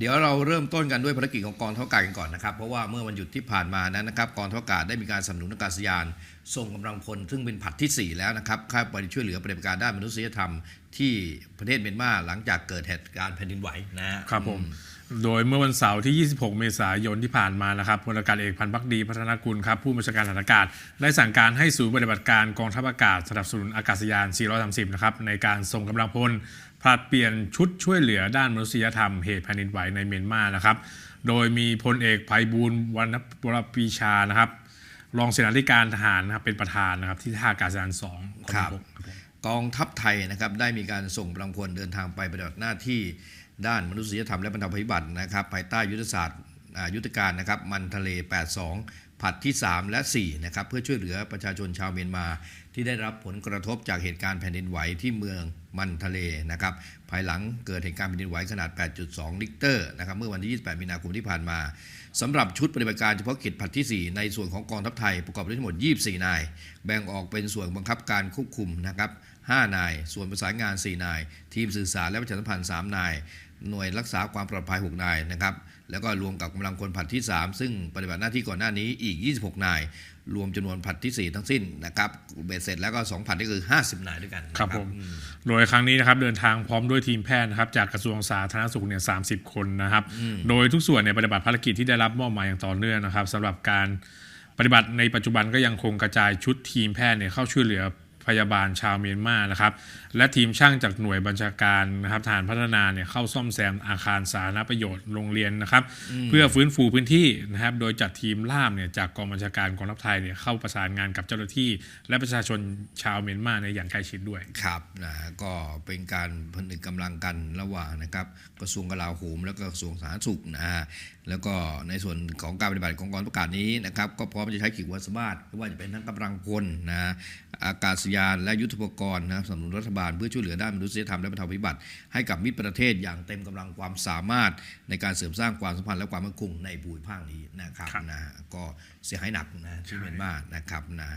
เดี๋ยวเราเริ่มต้นกันด้วยภารกิจของกองทัพอากาศกันก่อนนะครับ เพราะว่าเมื่อวันหยุดที่ผ่านมานั้นนะครับกองทัพอากาศได้มีการสนับสนุนอากาศยานส่งกำลังพลซึ่งเป็นผัดทีสี่ 4 แล้วนะครับเข้าไปช่วยเหลือปฏิบัติการด้านมนุษยธรรม ที่ประเทศเมียนมาหลังจากเกิดเหตุการณ์แผ่นดินไหวนะฮะครับผม โดยเมื่อวันเสาร์ที่ 26 เมษายนที่ผ่านมานะครับพลอากาศเอกพันธ์พักดีพัฒนากุลครับผู้บัญชาการฐานอากาศ ได้สั่งการให้ศูนย์ปฏิบัติการกองทัพอากาศสนับสนุนอากาศยาน 430 นะครับในการส่งกำลังพลผลัดเปลี่ยนชุดช่วยเหลือด้านมนุษยธรรมเหตุแผ่นดินไหวในเมียนมานะครับ โดยมีพลเอกภัยบูลย์วรรณวรปีชานะครับรองเสนาธิการทหารนะครับเป็นประธานนะครับที่ท่าอากาศยาน2ครับผม กองทัพไทยนะครับได้มีการส่งกำลังพลเดินทางไปปฏิบัติหน้าที่ด้านมนุษยธรรมและบรรเทาภัยพิบัตินะครับภายใต้ยุทธศาสตร์ยุทธการนะครับมันทะเล 82 ผัดที่ 3 และ 4 นะครับ เพื่อช่วยเหลือประชาชนชาวเมียนมา ที่ได้รับผลกระทบจากเหตุการณ์แผ่นดินไหวที่เมืองมันทะเลนะครับ ภายหลังเกิดเหตุการณ์แผ่นดินไหวขนาด 8.2 ลิกเตอร์นะครับ เมื่อวันที่ 28 มีนาคมที่ผ่านมาสำหรับชุดปฏิบัติการเฉพาะกิจผัดที่ 4 ในส่วนของกองทัพไทยประกอบด้วยทั้งหมด 24 นาย แบ่งออกเป็นส่วนบังคับการควบคุมนะครับ 5 นาย ส่วนประสานงาน 4 นาย ทีมสื่อสารและประชาสัมพันธ์ 3 นาย หน่วยรักษาความปลอดภัย 6 นายนะครับ แล้วก็รวมกับกำลังพลผัดที่ 3 ซึ่งปฏิบัติหน้าที่ก่อนหน้านี้อีก 26 นาย รวมจำนวนผัดที่ 4 ทั้งสิ้นนะครับเบ็ดเสร็จแล้วก็2ผัดนี่คือ 50 นายด้วยกันนะครับผมโดยครั้งนี้นะครับเดินทางพร้อมด้วยทีมแพทย์นะครับจากกระทรวงสาธารณสุขเนี่ยสาคนนะครับ โดยทุกส่วนเนี่ยปฏิบัติภารกิจที่ได้รับมอบหมายอย่างต่อเนื่องนะครับสำหรับการปฏิบัติในปัจจุบันก็ยังคงกระจายชุดทีมแพทย์เนี่ยเข้าช่วยเหลือ พยาบาลชาวเมียนมานะครับและทีมช่างจากหน่วยบัญชาการนะครับฐานพัฒนาเนี่ยเข้าซ่อมแซมอาคารสาธารณประโยชน์โรงเรียนนะครับ เพื่อฟื้นฟูพื้นที่นะครับ โดยจัดทีมล่ามเนี่ยจากกองบัญชาการกองทัพไทยเนี่ยเข้าประสานงานกับเจ้าหน้าที่ และประชาชนชาวเมียนมาในยอย่างใกล้ชิดด้วยครับนะก็เป็นการผนึกกำลังกันระหว่างนะครับกระทรวงกลาโหมแล้วก็กระทรวงสาธารณสุขนะฮะแล้วก็ในส่วนของการปฏิบัติของกองประกาศนี้นะครับก็พร้อมจะใช้ขีดวัสบาทไม่ว่าจะเป็นทั้งกำลังพลนะอากาศยานและยุทธปกรณ์นะสนับสนุนรัฐบาลเพื่อช่วยเหลือด้านมนุษยธรรมและบรรเทาภัยพิบัติให้กับมิตรประเทศอย่างเต็มกำลังความสามารถในการเสริมสร้างความสัมพันธ์และความมั่นคงในภูมิภาคนี้นะครับครับนะก็เสียหายหนักนะที่เมียนมานะครับนะ